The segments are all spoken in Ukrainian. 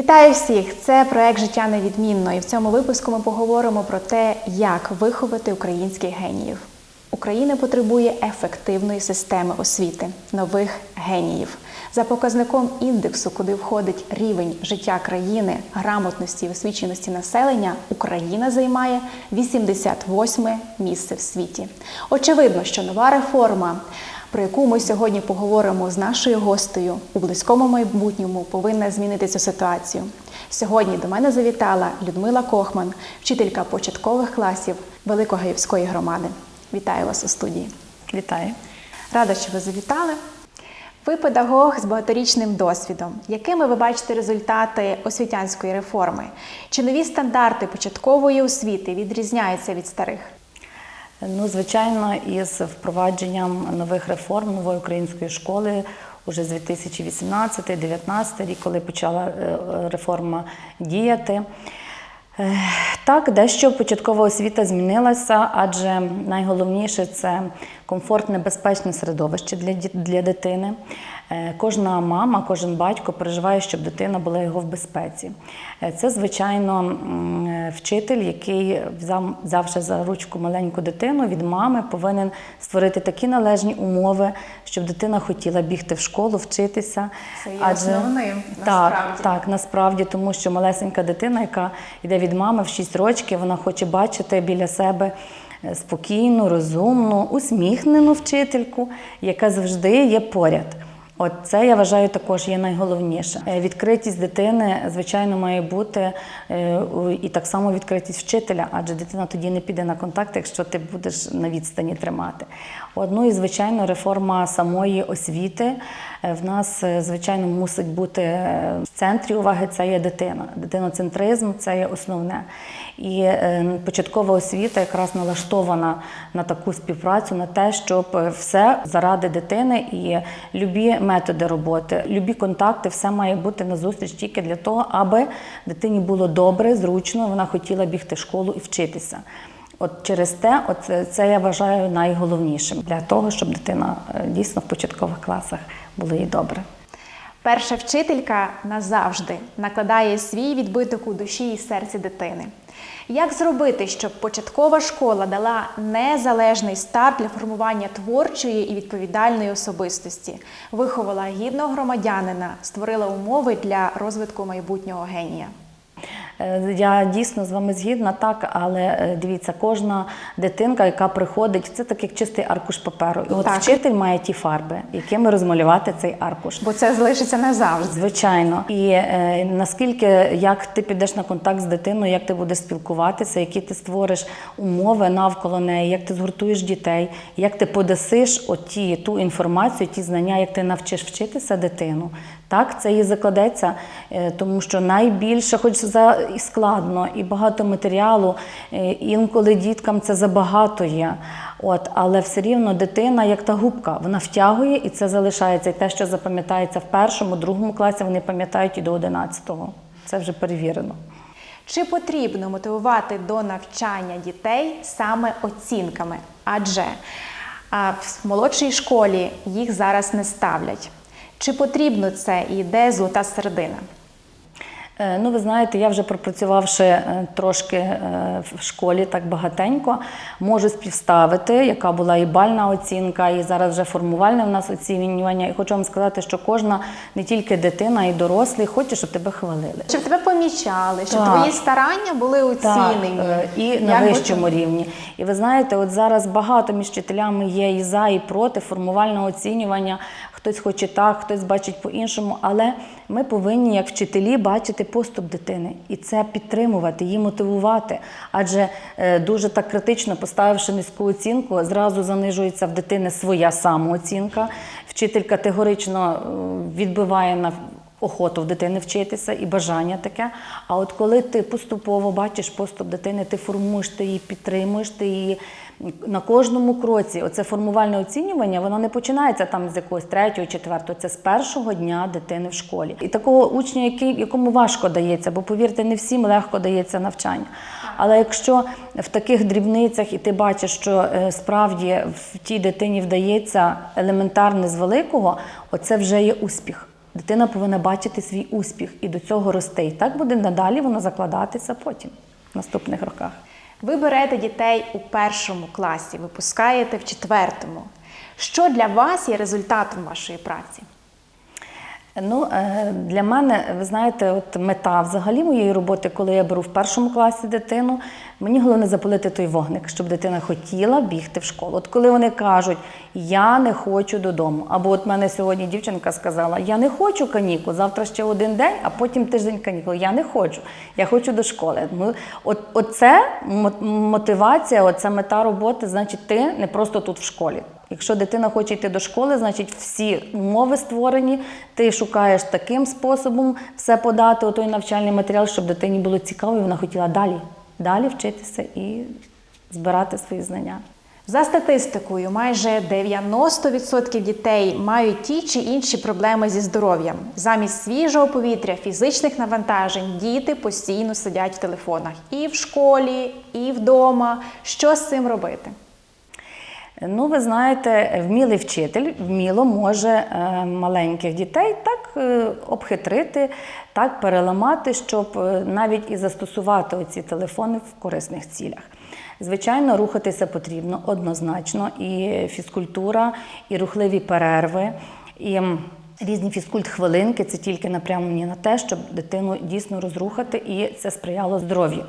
Вітаю всіх! Це проект Життя невідмінно. І в цьому випуску ми поговоримо про те, як виховати українських геніїв. Україна потребує ефективної системи освіти, нових геніїв. За показником індексу, куди входить рівень життя країни, грамотності і освіченості населення, Україна займає 88 місце в світі. Очевидно, що нова реформа про яку ми сьогодні поговоримо з нашою гостею у близькому майбутньому, повинна змінити цю ситуацію. Сьогодні до мене завітала Людмила Кохман, вчителька початкових класів Великогаївської громади. Вітаю вас у студії. Вітаю. Рада, що ви завітали. Ви педагог з багаторічним досвідом. Якими ви бачите результати освітянської реформи? Чи нові стандарти початкової освіти відрізняються від старих? Ну, звичайно, із впровадженням нових реформ нової української школи уже з 2018-2019 рік, коли почала е, реформа діяти. Е, Так, дещо початкова освіта змінилася, адже найголовніше це комфортне, безпечне середовище для, для дитини. Е, Кожна мама, кожен батько переживає, щоб дитина була його в безпеці. Е, Це, звичайно, е, вчитель, який взяв, за ручку маленьку дитину від мами, повинен створити такі належні умови, щоб дитина хотіла бігти в школу, вчитися. Це є основним, так, насправді. так, насправді, тому що малесенька дитина, яка йде від мами в 6 років, вона хоче бачити біля себе спокійну, розумну, усміхнену вчительку, яка завжди є поряд. От це я вважаю також є найголовніше. Е, Відкритість дитини, звичайно, має бути е, і так само відкритість вчителя, адже дитина тоді не піде на контакт, якщо ти будеш на відстані тримати. Одну і звичайно, реформа самої освіти в нас, е, звичайно, мусить бути е, в центрі уваги це є дитина. Дитиноцентризм це є основне. І е, початкова освіта якраз налаштована на таку співпрацю, на те, щоб е, все заради дитини і любі методи роботи, любі контакти, все має бути на зустріч тільки для того, аби дитині було добре, зручно, вона хотіла бігти в школу і вчитися. От через те, от це- я вважаю найголовнішим для того, щоб дитина е, дійсно в початкових класах було їй добре. Перша вчителька назавжди накладає свій відбиток у душі і серці дитини. Як зробити, щоб початкова школа дала незалежний старт для формування творчої і відповідальної особистості, виховала гідного громадянина, створила умови для розвитку майбутнього генія? Е, Я дійсно з вами згідна, так, але е, дивіться, кожна дитинка, яка приходить, це так як чистий аркуш паперу. І от Так. вчитель має ті фарби, якими розмалювати цей аркуш. Бо це залишиться назавжди. Звичайно, і е, наскільки як ти підеш на контакт з дитиною, як ти будеш спілкуватися, які ти створиш умови навколо неї, як ти згуртуєш дітей, як ти подасиш оті ту інформацію, ті знання, як ти навчиш вчитися дитину. Так, це і закладеться, е, тому що найбільше, хоч за і складно, і багато матеріалу, е, інколи діткам це забагато є. От, але все рівно дитина, як та губка, вона втягує і це залишається. І те, що запам'ятається в першому, другому класі, вони пам'ятають і до одинадцятого. Це вже перевірено. Чи потрібно мотивувати до навчання дітей саме оцінками? Адже в молодшій школі їх зараз не ставлять. Чи потрібно це і де золота середина? Е, Ну, ви знаєте, я вже пропрацювавши е, трошки е, в школі так багатенько, можу співставити, яка була і бальна оцінка, і зараз вже формувальне в нас оцінювання. І хочу вам сказати, що кожна не тільки дитина, і дорослий хоче, щоб тебе хвалили. Щоб тебе помічали, щоб Так. твої старання були оцінені. е, і на Як ви вищому рівні. І ви знаєте, от зараз багато між вчителями є і за, і проти формувального оцінювання. Хтось хоче так, хтось бачить по-іншому. Але ми повинні, як вчителі, бачити поступ дитини і це підтримувати, її мотивувати. Адже е, дуже так критично поставивши низьку оцінку, зразу занижується в дитини своя самооцінка. Вчитель категорично е, відбиває на охоту в дитини вчитися і бажання таке. А от коли ти поступово бачиш поступ дитини, ти формуєш, ти її підтримуєш, ти її на кожному кроці. Оце формувальне оцінювання, воно не починається там з якогось третього, четвертого. Це з першого дня дитини в школі. І такого учня, який, якому важко дається, бо повірте, не всім легко дається навчання. Але якщо в таких дрібницях і ти бачиш, що е, справді в тій дитині вдається елементарне з великого, оце вже є успіх. Дитина повинна бачити свій успіх і до цього рости. І так буде надалі воно закладатися потім в наступних роках. Ви берете дітей у першому класі, випускаєте в четвертому. Що для вас є результатом вашої праці? Ну, е, для мене, ви знаєте, от мета взагалі моєї роботи, коли я беру в першому класі дитину, мені головне запалити той вогник, щоб дитина хотіла бігти в школу. От коли вони кажуть, я не хочу додому, або от мене сьогодні дівчинка сказала, я не хочу канікул, завтра ще один день, а потім тиждень канікул. Я не хочу, я хочу до школи. Ну, от, оце мотивація, оце мета роботи, значить, ти не просто тут в школі. Якщо дитина хоче йти до школи, значить всі умови створені. Ти шукаєш таким способом все подати, той навчальний матеріал, щоб дитині було цікаво, і вона хотіла далі, далі вчитися і збирати свої знання. За статистикою, майже 90% дітей мають ті чи інші проблеми зі здоров'ям. Замість свіжого повітря, фізичних навантажень діти постійно сидять в телефонах і в школі, і вдома. Що з цим робити? Ну, ви знаєте, вмілий вчитель вміло може е, маленьких дітей так е, обхитрити, так переламати, щоб е, навіть і застосувати оці телефони в корисних цілях. Звичайно, рухатися потрібно однозначно, і фізкультура, і рухливі перерви, і різні фізкульт-хвилинки це тільки напрямлені на те, щоб дитину дійсно розрухати, і це сприяло здоров'ю.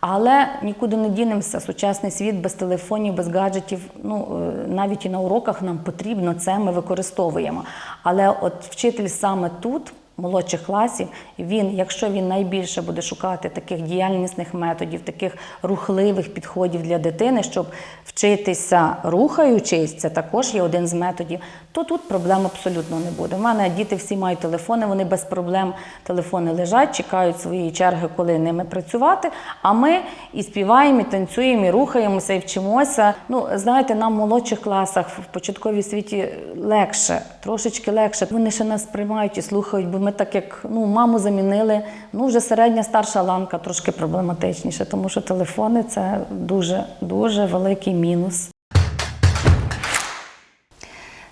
Але нікуди не дінемося. Сучасний світ без телефонів, без гаджетів. Ну е, навіть і на уроках нам потрібно це. Ми використовуємо. Але от вчитель саме тут. Молодших класів він, якщо він найбільше буде шукати таких діяльнісних методів, таких рухливих підходів для дитини, щоб вчитися рухаючись, це також є один з методів, то тут проблем абсолютно не буде. У мене діти всі мають телефони, вони без проблем телефони лежать, чекають своєї черги, коли ними працювати. А ми і співаємо, і танцюємо, і рухаємося, і вчимося. Ну, знаєте, нам в молодших класах в початковій світі легше, трошечки легше. Вони ще нас приймають і слухають, бо ми так як ну, маму замінили. Ну, вже середня старша ланка трошки проблематичніше, тому що телефони це дуже дуже великий мінус.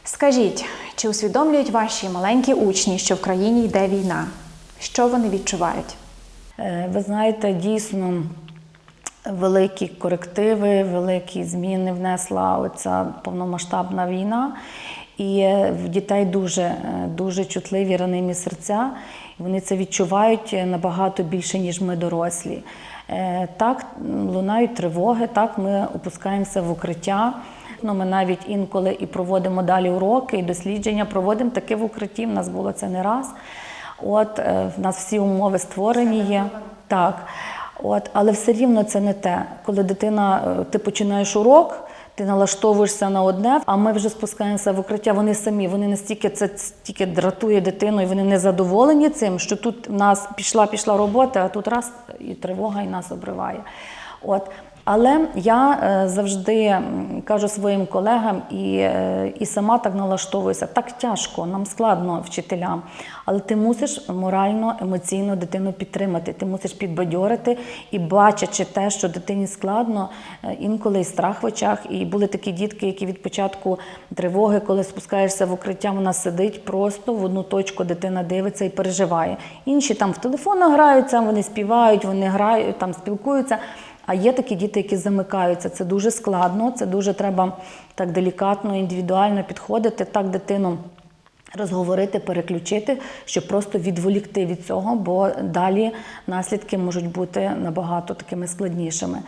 Скажіть, чи усвідомлюють ваші маленькі учні, що в країні йде війна? Що вони відчувають? Е, Ви знаєте, дійсно великі корективи, великі зміни внесла оця повномасштабна війна. І е, в дітей дуже, е, дуже чутливі ранимі серця. Вони це відчувають е, набагато більше, ніж ми дорослі. Так лунають тривоги, так ми опускаємося в укриття. Ну, ми навіть інколи і проводимо далі уроки, і дослідження проводимо таке в укритті. В нас було це не раз. От в нас всі умови створені є. Так. От, але все рівно це не те. Коли дитина, ти починаєш урок, ти налаштовуєшся на одне, а ми вже спускаємося в укриття. Вони самі, вони настільки це стільки дратує дитину, і вони не задоволені цим, що тут в нас пішла, пішла робота, а тут раз і тривога і нас обриває. От. Але я е, завжди кажу своїм колегам і, е, і сама так налаштовуюся. Так тяжко, нам складно вчителям, але ти мусиш морально, емоційно дитину підтримати. Ти мусиш підбадьорити і бачачи те, що дитині складно, е, інколи і страх в очах. І були такі дітки, які від початку тривоги, коли спускаєшся в укриття, вона сидить просто в одну точку, дитина дивиться і переживає. Інші там в телефонах граються, вони співають, вони грають, там спілкуються. А є такі діти, які замикаються. Це дуже складно, це дуже треба так делікатно, індивідуально підходити, так дитину розговорити, переключити, щоб просто відволікти від цього, бо далі наслідки можуть бути набагато такими складнішими.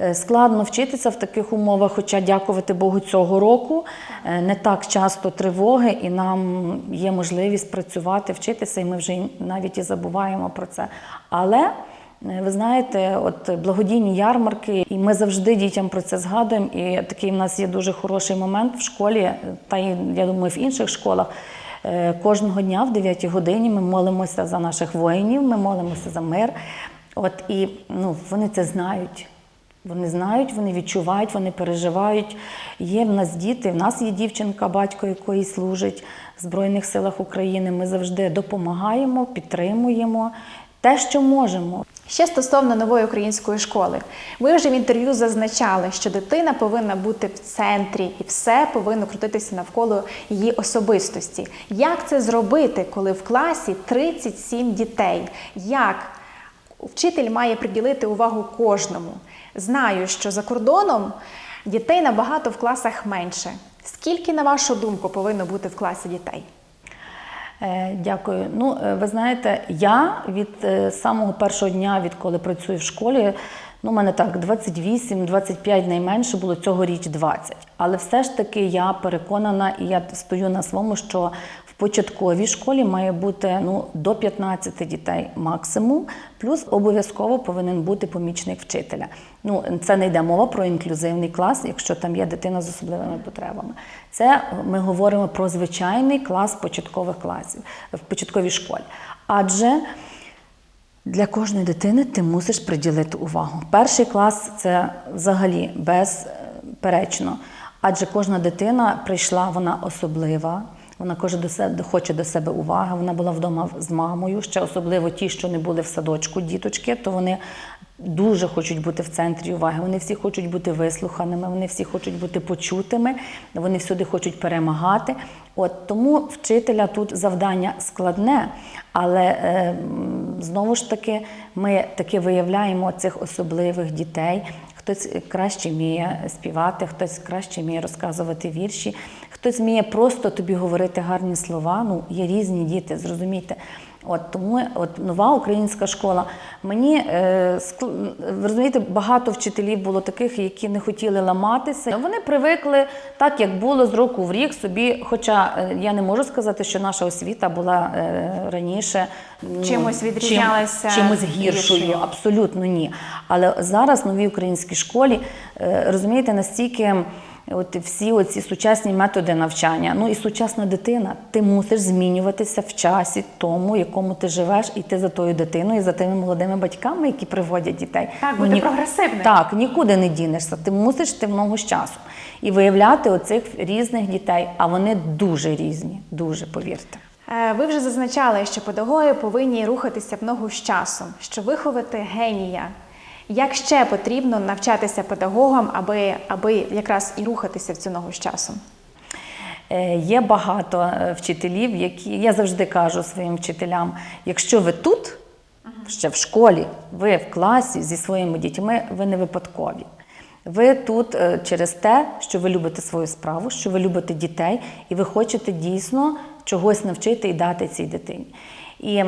Е, Складно вчитися в таких умовах, хоча дякувати Богу, цього року е, не так часто тривоги, і нам є можливість працювати, вчитися, і ми вже навіть і забуваємо про це. Але Ви знаєте, от благодійні ярмарки, і ми завжди дітям про це згадуємо. І такий в нас є дуже хороший момент в школі, та й я думаю, в інших школах. Е, Кожного дня в 9 годині ми молимося за наших воїнів, ми молимося за мир. От і ну, вони це знають. Вони знають, вони відчувають, вони переживають. Є в нас діти, в нас є дівчинка, батько якої служить в Збройних силах України. Ми завжди допомагаємо, підтримуємо те, що можемо. Ще стосовно нової української школи, ви вже в інтерв'ю зазначали, що дитина повинна бути в центрі і все повинно крутитися навколо її особистості. Як це зробити, коли в класі 37 дітей? Як вчитель має приділити увагу кожному? Знаю, що за кордоном дітей набагато в класах менше. Скільки, на вашу думку, повинно бути в класі дітей? Е, Дякую. Ну, е, ви знаєте, я від е, самого першого дня, відколи працюю в школі, ну, у мене так 28-25 найменше було цьогоріч 20. Але все ж таки я переконана і я стою на своєму, що початковій школі має бути ну, до 15 дітей максимум, плюс обов'язково повинен бути помічник вчителя. Ну, це не йде мова про інклюзивний клас, якщо там є дитина з особливими потребами. Це ми говоримо про звичайний клас початкових класів в початковій школі. Адже для кожної дитини ти мусиш приділити увагу. Перший клас це взагалі безперечно. Адже кожна дитина прийшла, вона особлива, вона кожен до себе хоче до себе уваги. Вона була вдома з мамою. Ще особливо ті, що не були в садочку, діточки, то вони дуже хочуть бути в центрі уваги. Вони всі хочуть бути вислуханими, вони всі хочуть бути почутими, вони всюди хочуть перемагати. От тому вчителя тут завдання складне, але е, знову ж таки ми таки виявляємо цих особливих дітей. Хтось краще вміє співати, хтось краще вміє розказувати вірші, хтось вміє просто тобі говорити гарні слова. Ну, є різні діти, зрозумійте. От тому от нова українська школа. Мені е, скл- розумієте, багато вчителів було таких, які не хотіли ламатися. Вони привикли так, як було з року в рік собі. Хоча е, я не можу сказати, що наша освіта була е, раніше ну, Чимось чим- відрізнялася чимось гіршою. гіршою. Абсолютно ні. Але зараз в новій українській школі е, розумієте, настільки. От всі оці сучасні методи навчання, ну і сучасна дитина, ти мусиш змінюватися в часі тому, якому ти живеш, і ти за тою дитиною, і за тими молодими батьками, які приводять дітей. Так, Ну, бути ні- прогресивним. Так, нікуди не дінешся. Ти мусиш йти в ногу з часу і виявляти оцих різних дітей. А вони дуже різні, дуже повірте. Е, Ви вже зазначали, що педагоги повинні рухатися в ногу з часом, що виховати генія. Як ще потрібно навчатися педагогам, аби, аби якраз і рухатися в цю ногу з часом? Е, Є багато е, вчителів, які я завжди кажу своїм вчителям: якщо ви тут, ще в школі, ви в класі зі своїми дітьми, ви не випадкові. Ви тут е, через те, що ви любите свою справу, що ви любите дітей, і ви хочете дійсно чогось навчити і дати цій дитині. І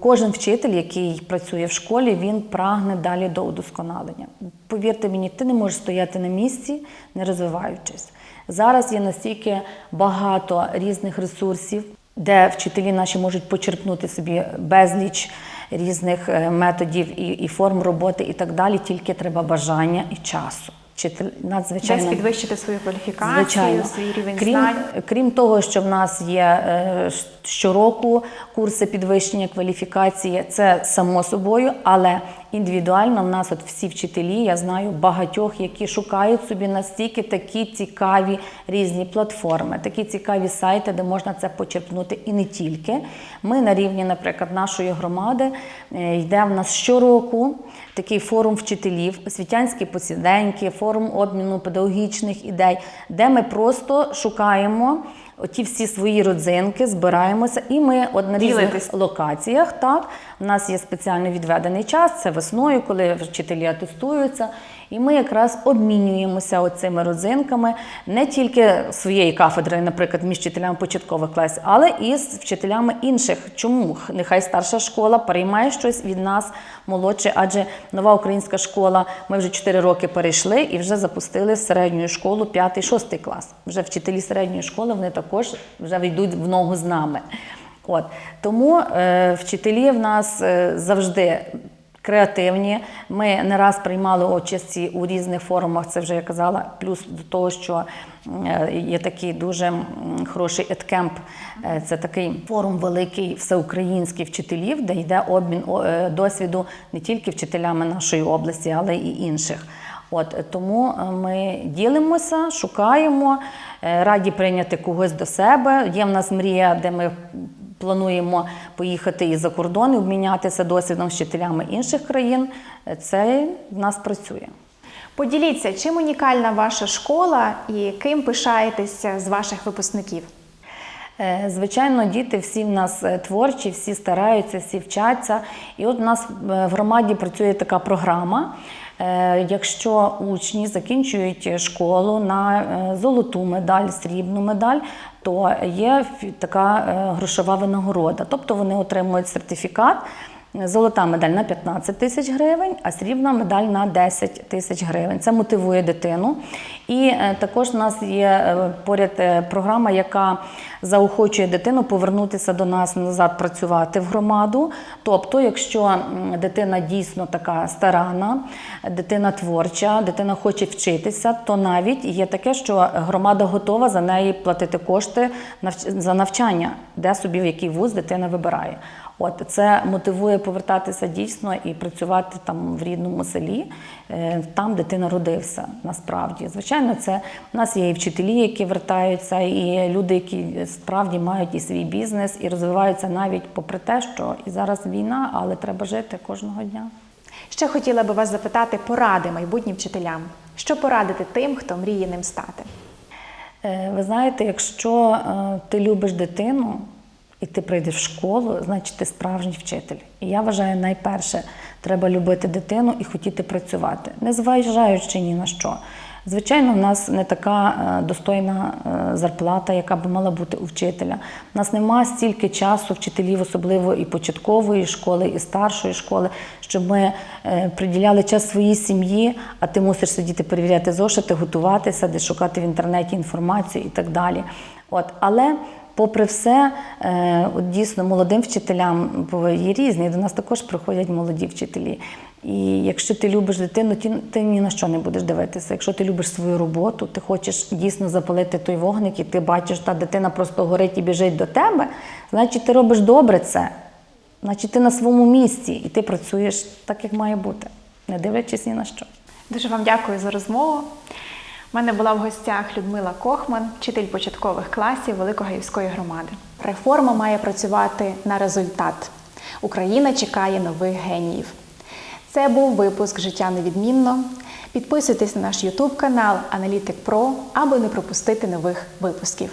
кожен вчитель, який працює в школі, він прагне далі до удосконалення. Повірте мені, ти не можеш стояти на місці, не розвиваючись. Зараз є настільки багато різних ресурсів, де вчителі наші можуть почерпнути собі безліч різних е, методів і, і форм роботи, і так далі. Тільки треба бажання і часу. Вчитель надзвичайно Десь підвищити свою кваліфікацію, Звичайно. свій рівень крім, знань. крім того, що в нас є е, щороку курси підвищення кваліфікації, це само собою, але індивідуально в нас от всі вчителі, я знаю багатьох, які шукають собі настільки такі цікаві різні платформи, такі цікаві сайти, де можна це почерпнути і не тільки. Ми на рівні, наприклад, нашої громади е, йде в нас щороку такий форум вчителів, освітянські посіденьки, форум обміну педагогічних ідей, де ми просто шукаємо. Оті всі свої родзинки збираємося, і ми от на різних Ділитись. локаціях. Так, у нас є спеціально відведений час, це весною, коли вчителі атестуються. І ми якраз обмінюємося оцими родзинками не тільки своєї кафедри, наприклад, між вчителями початкових класів, але і з вчителями інших. Чому? Нехай старша школа переймає щось від нас молодше, адже нова українська школа, ми вже 4 роки перейшли і вже запустили середню школу 5-6 клас. Вже вчителі середньої школи вони також вже йдуть в ногу з нами. От тому е, вчителі в нас е, завжди креативні. Ми не раз приймали участь у різних форумах. Це вже я казала. Плюс до того, що е, є такий дуже хороший еткемп. Е, Це такий форум великий всеукраїнський вчителів, де йде обмін е, досвіду не тільки вчителями нашої області, але і інших. От тому ми ділимося, шукаємо, раді прийняти когось до себе. Є в нас мрія, де ми плануємо поїхати і за кордон, і обмінятися досвідом з вчителями інших країн. Це в нас працює. Поділіться, чим унікальна ваша школа і ким пишаєтеся з ваших випускників? Е, Звичайно, діти всі в нас е, творчі, всі стараються, всі вчаться. І от у нас е, в громаді працює така програма. Е, Якщо учні закінчують школу на е, золоту медаль, срібну медаль, то є така е, грошова винагорода. Тобто вони отримують сертифікат. Золота медаль на 15 тисяч гривень, а срібна медаль на 10 тисяч гривень. Це мотивує дитину. І е, також у нас є е, поряд е, програма, яка заохочує дитину повернутися до нас назад працювати в громаду. Тобто, якщо дитина дійсно така старана, дитина творча, дитина хоче вчитися, то навіть є таке, що громада готова за неї платити кошти за навчання, де собі в який вуз дитина вибирає. От це мотивує повертатися дійсно і працювати там в рідному селі, е, там, де ти народився. Насправді, звичайно, це у нас є і вчителі, які вертаються, і люди, які справді мають і свій бізнес, і розвиваються навіть попри те, що і зараз війна, але треба жити кожного дня. Ще хотіла би вас запитати поради майбутнім вчителям. Що порадити тим, хто мріє ним стати? Е, Ви знаєте, якщо е, ти любиш дитину і ти прийдеш в школу, значить ти справжній вчитель. І я вважаю, найперше, треба любити дитину і хотіти працювати, не зважаючи ні на що. Звичайно, в нас не така е, достойна е, зарплата, яка би мала бути у вчителя. У нас нема стільки часу вчителів, особливо і початкової школи, і старшої школи, щоб ми е, приділяли час своїй сім'ї, а ти мусиш сидіти перевіряти зошити, готуватися, десь шукати в інтернеті інформацію і так далі. От, але Попри все, е, от дійсно молодим вчителям бо є різні. До нас також приходять молоді вчителі. І якщо ти любиш дитину, ти ні на що не будеш дивитися. Якщо ти любиш свою роботу, ти хочеш дійсно запалити той вогник, і ти бачиш, та дитина просто горить і біжить до тебе, значить ти робиш добре це. Значить, ти на своєму місці і ти працюєш так, як має бути, не дивлячись ні на що. Дуже вам дякую за розмову. У мене була в гостях Людмила Кохман, вчитель початкових класів Великогаївської громади. Реформа має працювати на результат. Україна чекає нових геніїв. Це був випуск Життя невідмінно. Підписуйтесь на наш YouTube канал Аналітик Про, аби не пропустити нових випусків.